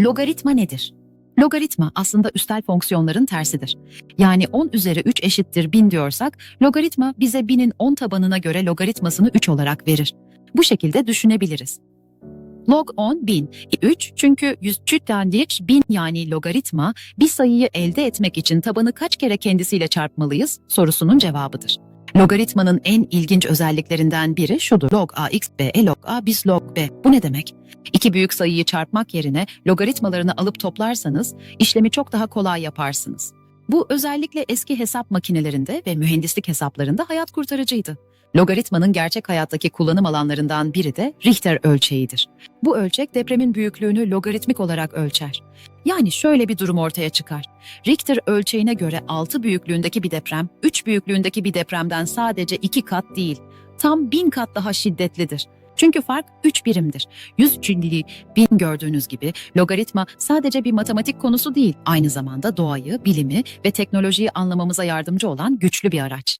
Logaritma nedir? Logaritma aslında üstel fonksiyonların tersidir. Yani 10 üzeri 3 eşittir 1000 diyorsak, logaritma bize 1000'in 10 tabanına göre logaritmasını 3 olarak verir. Bu şekilde düşünebiliriz. Log 10 1000. 3 çünkü 100 çütlendik 1000 yani logaritma bir sayıyı elde etmek için tabanı kaç kere kendisiyle çarpmalıyız sorusunun cevabıdır. Logaritmanın en ilginç özelliklerinden biri şudur. Log a x b e log a bis log b. Bu ne demek? İki büyük sayıyı çarpmak yerine logaritmalarını alıp toplarsanız işlemi çok daha kolay yaparsınız. Bu özellikle eski hesap makinelerinde ve mühendislik hesaplarında hayat kurtarıcıydı. Logaritmanın gerçek hayattaki kullanım alanlarından biri de Richter ölçeğidir. Bu ölçek depremin büyüklüğünü logaritmik olarak ölçer. Yani şöyle bir durum ortaya çıkar. Richter ölçeğine göre 6 büyüklüğündeki bir deprem, 3 büyüklüğündeki bir depremden sadece 2 kat değil, tam 1000 kat daha şiddetlidir. Çünkü fark 3 birimdir. 100 çinli 1000 gördüğünüz gibi logaritma sadece bir matematik konusu değil, aynı zamanda doğayı, bilimi ve teknolojiyi anlamamıza yardımcı olan güçlü bir araç.